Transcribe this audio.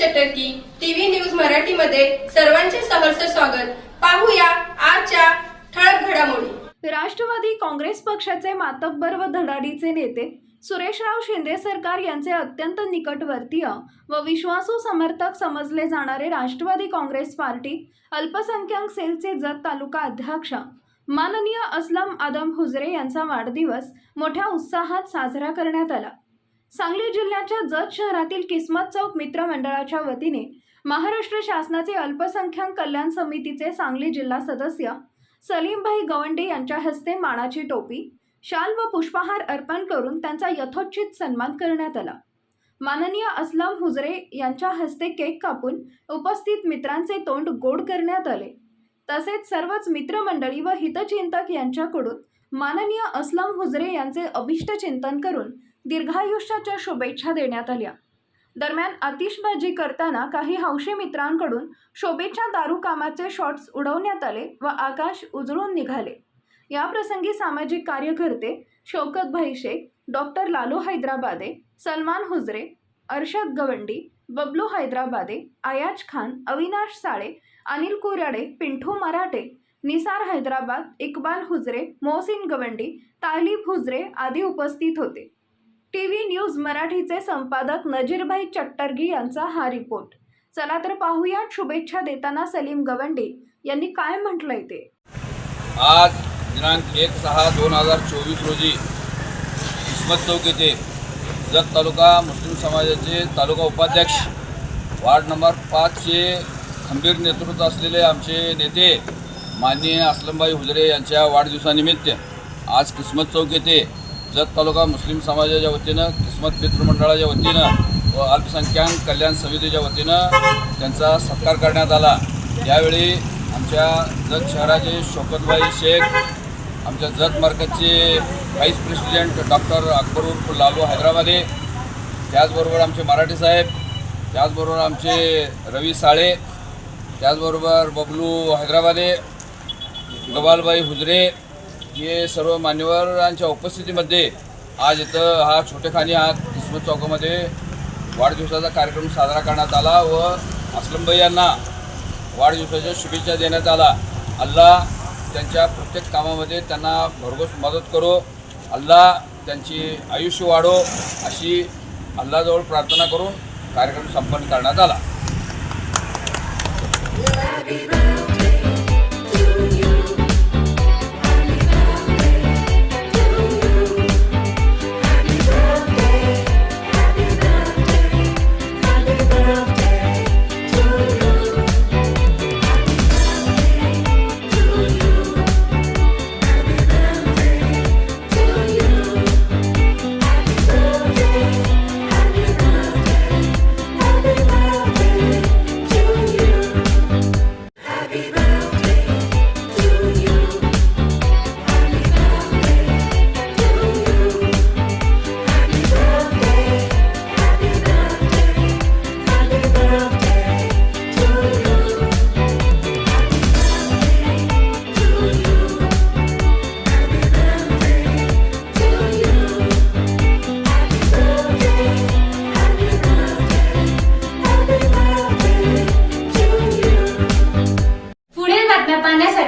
चटर्की TV news मराठीमध्ये सर्वांचे सहर्ष स्वागत. पाहूया आजच्या ठळक घडामोडी. राष्ट्रवादी काँग्रेस पक्षाचे मातब्बर व धडाडीचे नेते सुरेशराव शिंदे सरकार यांचे अत्यंत निकटवर्तीय व विश्वासू समर्थक समजले जाणारे राष्ट्रवादी काँग्रेस पार्टी अल्पसंख्याक सेलचे जत तालुका अध्यक्ष माननीय असलम आदम हुजरे यांचा वाढदिवस मोठ्या उत्साहात साजरा करण्यात आला. सांगली जिल्ह्याच्या जत शहरातील किस्मत चौक मित्र मंडळाच्या वतीने महाराष्ट्र शासनाचे अल्पसंख्याक कल्याण समितीचे सांगली जिल्हा सदस्य सलीमभाई गवंडे यांच्या हस्ते मानाची टोपी शाल व पुष्पहार अर्पण करून त्यांचा यथोचित सन्मान करण्यात आला. माननीय असलम हुजरे यांच्या हस्ते केक कापून उपस्थित मित्रांचे तोंड गोड करण्यात आले. तसेच सर्वच मित्रमंडळी व हितचिंतक यांच्याकडून माननीय असलम हुजरे यांचे अभिष्ट चिंतन करून दीर्घायुष्याच्या शुभेच्छा देण्यात आल्या. दरम्यान आतिषबाजी करताना काही हौशी मित्रांकडून शोभेच्या दारूकामाचे शॉट्स उडवण्यात आले व आकाश उजळून निघाले. या प्रसंगी सामाजिक कार्यकर्ते शौकत भाई शेख डॉक्टर लालू हैदराबादे सलमान हुजरे अर्षद गवंडी बबलू हैदराबादे आयाज खान अविनाश साळे अनिल कुराडे पिंठू मराठे निसार हैदराबाद इक्बाल हुजरे मोहसिन गवंडी तालिब हुजरे आदी उपस्थित होते. टी व्ही न्यूज मराठीचे संपादक नजीरभाई चट्टरगी यांचा हा रिपोर्ट. चला तर पाहूया शुभेच्छा देताना सलीम गवंडे यांनी काय म्हटलंय ते आज दिनांक एक सहा दोन हजार चोवीस रोजी किस्मत चौक येथे जत तालुका मुस्लिम समाजाचे तालुका उपाध्यक्ष वार्ड नंबर पाचचे खंबीर नेतृत्व असलेले आमचे नेते माननीय असलमबाई हुजरे यांच्या वाढदिवसानिमित्त आज किस्मत चौक येथे जत तालुका मुस्लिम समाजाच्या वतीनं किस्मत मित्रमंडळाच्या वतीनं व अल्पसंख्याक कल्याण समितीच्या वतीनं त्यांचा सत्कार करण्यात आला. यावेळी आमच्या जत शहराचे शोकतभाई शेख आमच्या जत मार्केटचे व्हाईस प्रेसिडेंट डॉक्टर अकबर उर्फ लालू हैदराबादे त्याचबरोबर आमचे मराठी साहेब त्याचबरोबर आमचे रवी साळे त्याचबरोबर बबलू हैदराबादे गबालबाई हुजरे हे सर्व मान्यवरांच्या उपस्थितीमध्ये आज इथं हा छोटेखानी हा किस्मत चौकामध्ये वाढदिवसाचा कार्यक्रम साजरा करण्यात आला व असलमबाई यांना वाढदिवसाच्या शुभेच्छा देण्यात आला. अल्लाह त्यांच्या प्रत्येक कामामध्ये त्यांना भरघोस मदत करो. अल्लाह त्यांची आयुष्य वाढो अशी अल्लाजवळ प्रार्थना करून कार्यक्रम संपन्न करण्यात आला.